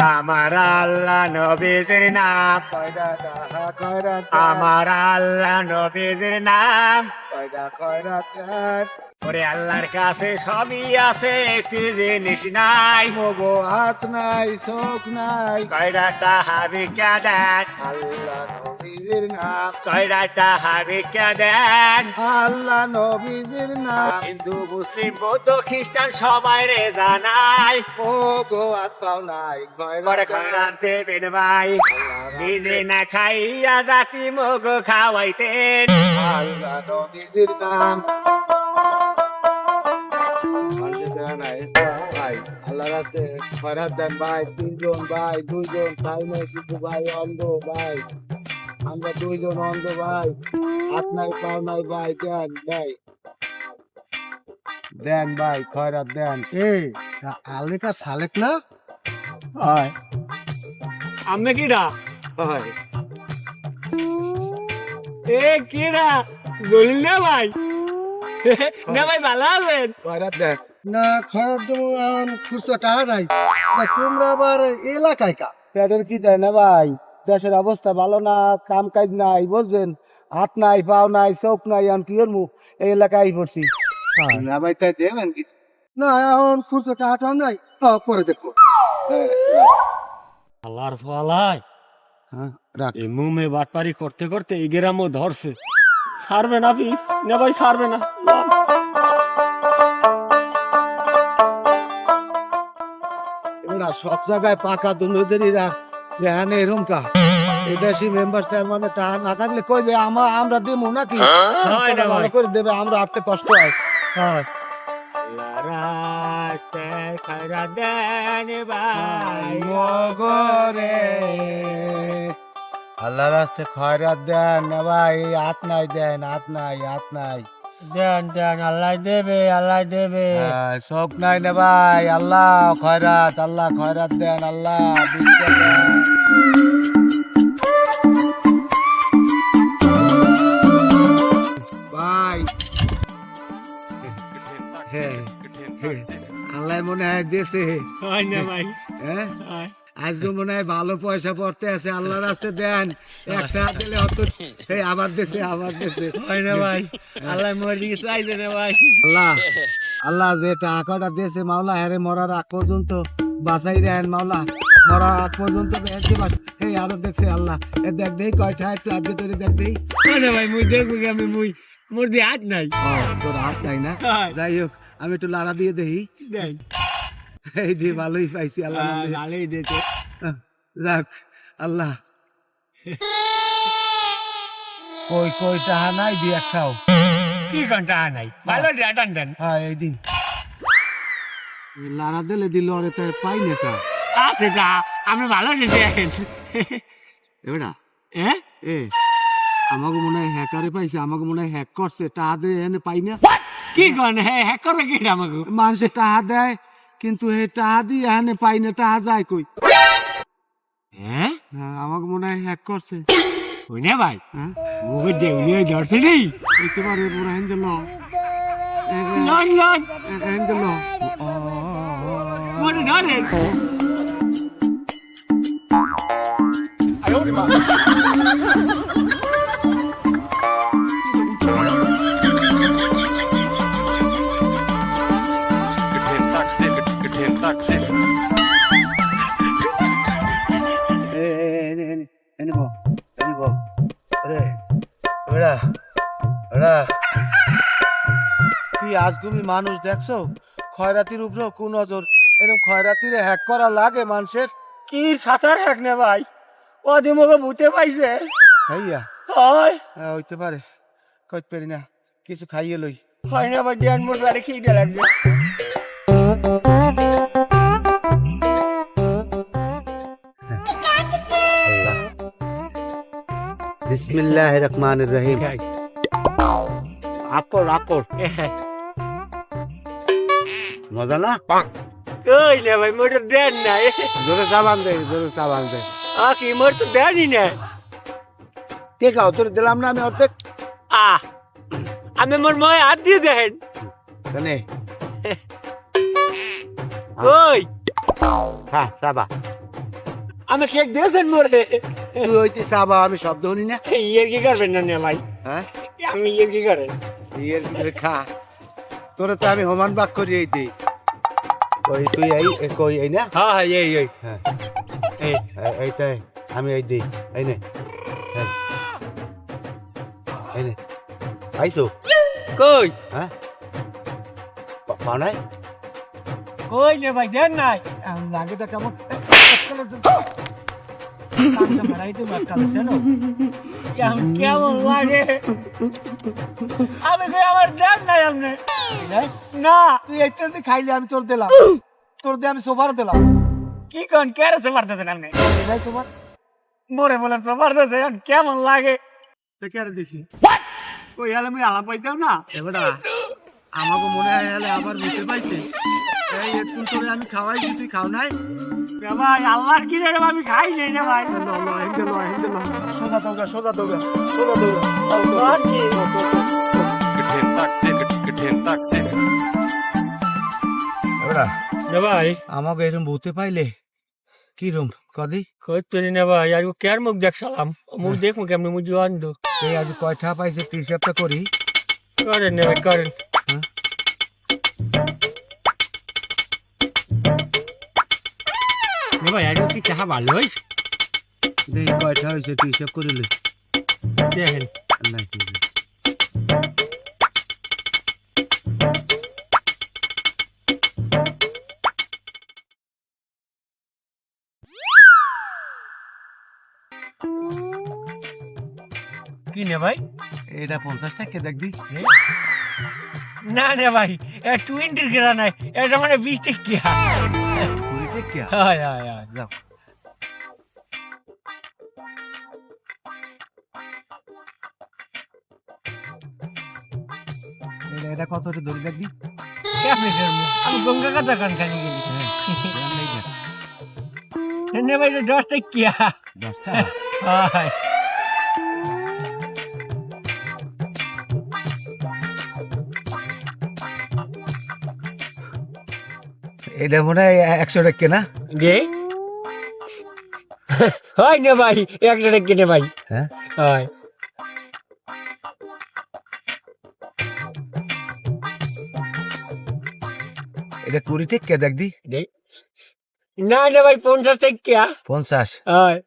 আমার আল্লাহ নবীজির নাম। আমার আল্লাহ নবীজির নাম। ওরে আল্লাহর কাছে সবই আছে একটি জিনিস নাই। মগো হাত নাই চোখ নাই। কয়রা তাহাবি দেন আল্লাহ নবীজির নাম। কয়টা তাহাবি দেন আল্লাহ নবীজির নাম। হিন্দু মুসলিম বৌদ্ধ খ্রিস্টান সবাই রে জানাই মগো হাত পাও নাই। খয়রাত খান দেবেন ভাই নিজে না খাইয়া জাতি মগ খাওয়াইতেন। আল্লাহ নবীজির নাম। ভাই আল্লাহ রাতে খয়রাত দেন ভাই। তিনজন ভাই দুইজন ভাই নাই কিন্তু ভাই অন্ধ ভাই। আমরা দুইজন অন্ধ ভাই। হাত নাই পাও নাই ভাই দেন ভাই। দেন ভাই খয়রাত দেন। এই আলেকা সালেক না? হয়। আমি কিরা ভাই এ কিরা জলিল না ভাই? না ভাই ভালো আছেন? খয়রাত দেন। না খয়রাত দেবো এখন খুচরো টাকা নাই। তোমরা আবার এলাকায় কা? পেটের কি দেয় না ভাই? দেশের অবস্থা ভালো না কাম কাজ নাই বুঝছেন? হাত নাই পাও নাই চোখ নাই এখন কি করব? এই এলাকায় পড়ছি। না ভাই তাই দেবেন কিছু? না এখন খুচরো টাকা নাই পরে দেখো আল্লাহর ফলাই হ্যাঁ রাখ। এই মুমে বাটপারি করতে করতে এই গ্রামও ধরছে। ছাড়বে না পিস না ভাই ছাড়বে না। সব জায়গায় পাকা দুর্নীতিরা রেহানে এরম কা। এদেশি মেম্বার চেয়ারম্যানের টাকা না থাকলে কইবে আমা আমরা দেবো নাকি? হয়? না ভালো ভাই করে দেবে আমরা আটতে কষ্ট হয়। হয়। রাস্তায় খাইরা দেন ভাই মগরে আল্লাহ রাস্তে খয়রাত দেন ভাই হাত নাই দেন হাত নাই হাত নাই। দেন দেন আল্লাহ দেবে আল্লাহ দেবে। হ্যাঁ, শোক নাই না ভাই আল্লাহ খয়রাত আল্লাহ খয়রাত দেন আল্লাহ। ভাই। আল্লাহ মনে হয় দেশে হয়। আজকে মনে হয় ভালো পয়সা পড়তে আছে আল্লাহর রাস্তে দেন। একটা দিলে অত এই আবার দেশে আবার দেশে হয় না ভাই আল্লাহ মরে চাইছে না ভাই। আল্লাহ আল্লাহ যে টাকাটা দিয়েছে মাওলা হ্যারে মরার আগ পর্যন্ত বাঁচাই রেন মাওলা। মরার আগ পর্যন্ত বেঁচে বাস এই আরও দেখছে আল্লাহ। এ দেখ দেই কয়টা একটু আজকে তোরে দেখ দেই। না ভাই মুই দেখব কি আমি মুই মোর দিয়ে হাত নাই। তোর হাত নাই না? যাই হোক আমি একটু লাড়া দিয়ে দেই। দেখ এই দিয়ে ভালোই পাইছি আল্লাহ ভালোই দিতে আহ, যাক আল্লাহ। কই কই টাহা নাই দি একটাও কি ঘণ্টা নাই? ভালো দিয়ে টান দেন। হ্যাঁ এই দিন। লারা দিলে দিল আরে তার পাই না কা আছে তা আমি ভালো দেখেন। এবারা হ্যাঁ এ? আমাকে মনে হয় হ্যাকারে পাইছে আমাকে মনে হয় হ্যাক করছে টাহা দিয়ে এনে পাই না। কি কন হ্যাঁ হ্যাক করবে কি আমাকে মানুষে টাহা দেয় কিন্তু হে টাহা দি এখানে পাই না টাহা যায় কই? হ্যাঁ হ্যাঁ, আমাকে মনে হয় হ্যাক করছে। ওই না ভাই? হ্যাঁ? মুখে দেউলিয়ে ধরছে নেই একেবারে পুরো হেন দিল লন লন। হেন দিল মনে ধরেন কি আজগুবি মানুষ দেখছ? খয়রাতির নজর। এরকম খয়রাতিরে হ্যাক করা লাগে মানুষের। কি সাঁতার হ্যাক না ভাই? ও দিমকে ভূতে পাইছে। হাইয়া? হয়। হ্যাঁ হইতে পারে। কইতে পারি না। কিছু খাইয়ে লই। হয় না ভাই ডিয়ান মোর বাড়ি খেয়ে লাগবে। বিসমিল্লাহ রহমান রহিম আকর আকর মজা না কই না ভাই তো দেন না জোরে সাবান দে জোরে সাবান দে আ কি মোর তো দেনই না কে খাও তোর দিলাম না আমি অর্ধেক আ আমি মোর ময় হাত দিয়ে দেখেন কেনে কই হ্যাঁ সাবা আমি কেক দিয়েছেন মোরে তুই হইতে চাবা আমি শব্দ শুনি না। ইয়ে কি করবেন না ভাই? হ্যাঁ? আমি ইয়ে কি করেন? ইয়ের খা? তোরে তো আমি সমান বাক করি এই দিই কই তুই এই কই এই না? হ্যাঁ হ্যাঁ এই এই। হ্যাঁ। এই। এই- এইটাই আমি এই দিই এই নে। এই। এই নে। আইসো কই? হ্যাঁ? পাও নাই? কই নে ভাই দেন নাই। লাগে তো কেমন? কেমন লাগে আমি আমার দেন নাই আপনি না তুই এই খাইলে আমি তোর দিলাম তোর দিয়ে আমি সোফার দিলাম কি কোন কে রে পারতেছেন আপনি সোফার মোরে বলে তো পারতেছেন কেমন লাগে তো কে দিছি কই হলে আমি আলাপ পাইতাম না আমাকে মনে হয় আবার নিতে পাইছে। এই একটু তোরে আমি তুই খাও নাই? ভাই আল্লাহর কি রে আমি খাই নাই রে ভাই। ল ল হিন্দে ল হিন্দে ল সোজা দৌড়া সোজা দৌড়া সোজা দৌড়া। আচ্ছা। নে ভাই। আমাকে পাইলে কি রুম? কদি? কই তুই নে ভাই আর কেয়ার মুখ দেখছিলাম। মুখ দেখব কেমনি মুখ জোয়ান দো এই আজ কয়টা পাইছে তুই হিসাবটা করি? করেন নে করেন। হ্যাঁ? নে কি চাহা ভালো হয়েছে দেখি কয়টা হয়েছে তুই হিসাব করিলি দেখেন। নাই কি নে ভাই? এটা পঞ্চাশ টাকা দেখবি না রে ভাই টোয়েন্টির কেনা নাই এটা মানে বিশ টিকিয়া টাকা হায় হায় হায় যাও এটা কতটা কত ধরে দেখবি আমি গঙ্গা কাটা কান খানি গেলি নে ভাই এটা দশটা হায় এটা মনে হয় একশো টাকা না গে। হয় নে ভাই একশো টাকা নে ভাই। হ্যাঁ? হয়। এটা কুড়ি টাকা দেখবি দে। না নে ভাই পঞ্চাশ টাকা পঞ্চাশ? হয়।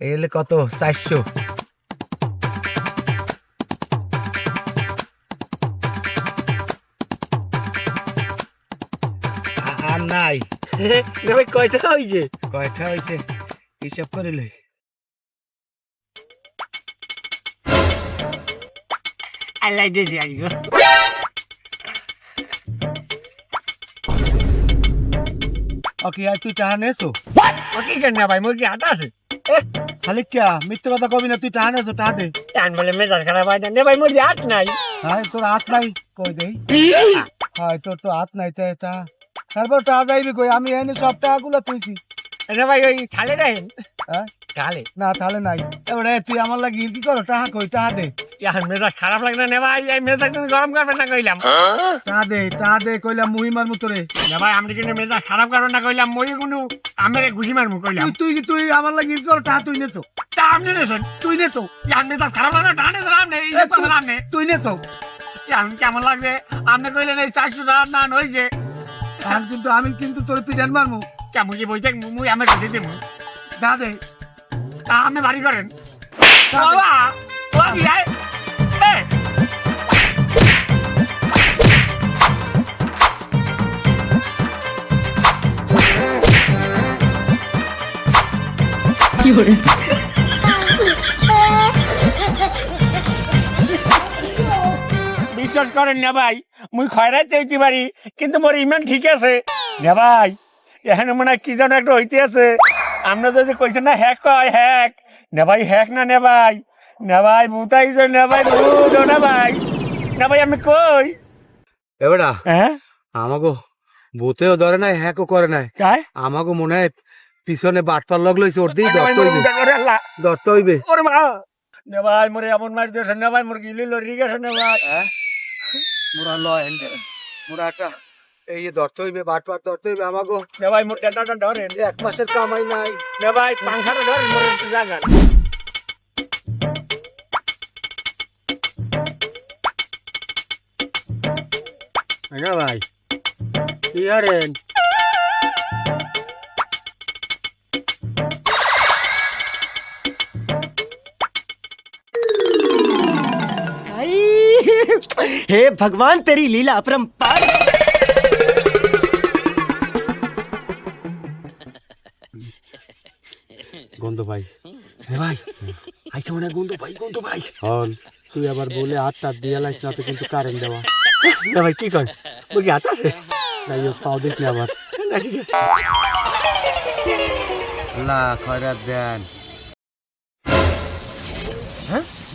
এলে কত? চারশো। নাই। ভাই কয় টাকা হয়েছে কয়টা হয়েছে হিসাব করে লই। আল্লাহ দিয়েছি আজকে ওকে আর তুই টাহা নেছো? ও কি কেন না ভাই মুরগি আটা আছে? খালি কিয়া? মিথ্যে কথা কবি না তুই টাহা নেছো টাহা দে। টান বলে মেজাজ খারাপ হয় না। ভাই মুরগি আট নাই। হ্যাঁ তোর হাত নাই? কই দেই? হ্যাঁ তোর তো হাত নাই তাই টা তারপর টাহা যাইবি কই? আমি এনে সব টাকাগুলো তুইছি নে ভাই ওই থালে দেখেন হ্যাঁ? থালে? না তাহলে নাই। এবারে তুই আমার লাগি কি কর টাহা কই? টাহা দে। ইয়ার মেজাজ খারাপ লাগে না নে ভাই এই মেজাজ তুমি গরম করবেন না কইলাম। টাহা দে টাহা দে কইলাম মুই মারমু তোরে। নে ভাই আমি কিন্তু মেজাজ খারাপ করবেন না কইলাম মই কোনো আমরে ঘুষি মারমু কইলাম। তুই তুই তুই আমার লাগি কি কর টাহা তুই নেছো। তা আপনি নেছেন? তুই নেছো। ইয়ার মেজাজ খারাপ লাগে না টানে আপনি এই যে কথা আপনি। তুই নেছো। আমি কেমন লাগবে আপনি কইলেন এই চারশো টাকা না হয়েছে আর কিন্তু আমি কিন্তু তোর পিটান মারমু। কেমন কি বইতে মুই আমি ঘুষি দেবো টাহা দে। তা আমি বাড়ি করেন। বাবা ও বিয়াই এ! বিশ্বাস করেন না ভাই। মুই খয়রাই চাইতে পারি কিন্তু মোর ইমান ঠিক আছে। না ভাই এখানে মনে হয় কি যেন একটা হইতে আছে আমরা যদি কইছেন না হ্যাক কয় হ্যাক না ভাই হ্যাক না নে ভাই। না ভাই বুতাইছে না ভাই ভূত না ভাই। না ভাই আমি কই? এবারা হ্যাঁ? আমাগো ভূতেও ধরে নাই হ্যাকও করে নাই। তাই? আমাগো মনে হয় পিছনে বাটপার লগ লইছে ওর ভাই, দত্ত হইবে। দত্ত হইবে। ওরে মা। না ভাই মোরে এমন মার দিয়েছে না ভাই মোর গিলি লরি গেছে না ভাই। মোরা লয় মোরা একটা এই ধরতে হইবে বাট বাট ধরতে হইবে আমাকে না ভাই মোর টেন্ডারটা ধরেন। এক মাসের কামাই নাই। না ভাই পাংখাটা ধরেন মোর জাগান না ভাই কি হারেন हे भगवान तेरी लीला अपरंपार গন্ধ ভাই ভাই আইসা মনে হয় গন্ধ ভাই গন্ধ ভাই হন তুই আবার বলে হাত টাত দিয়ে লাইস না তো কিন্তু কারেন্ট দেওয়া না ভাই কি কর ওই কি হাত আছে তাই ও পাও দিস না আবার না ঠিক আছে আল্লাহ খয়রাত দেন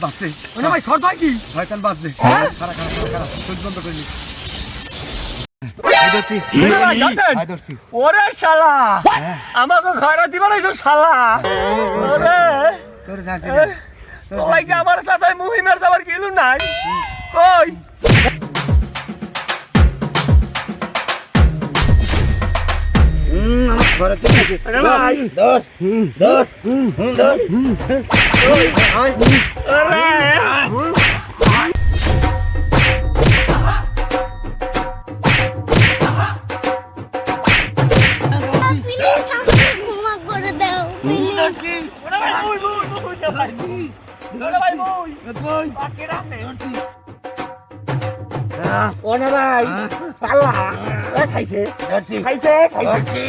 হ্যাঁ বাসে না ভাই শর্ট ভাই কি? ভাই কান বাসে খারা খারা খারা খারা চোখ বন্ধ করে নি। ওরে শালা! আমাকে ঘরে শালা? ওরে! তোর কি আমার সাথে মুহিমের যাবার গেলু নাই? কই? ঘরে আছে। ধর ধর ধর আরে প্লিজ আমাকে ক্ষমা করে দাও প্লিজ ওরে ভাই মুই মুই মুই ওরে ভাই ওরে ভাই মুই বাকি রাম নে ওরে ভাই পালা এ খাইছে খাইছে খাইছে।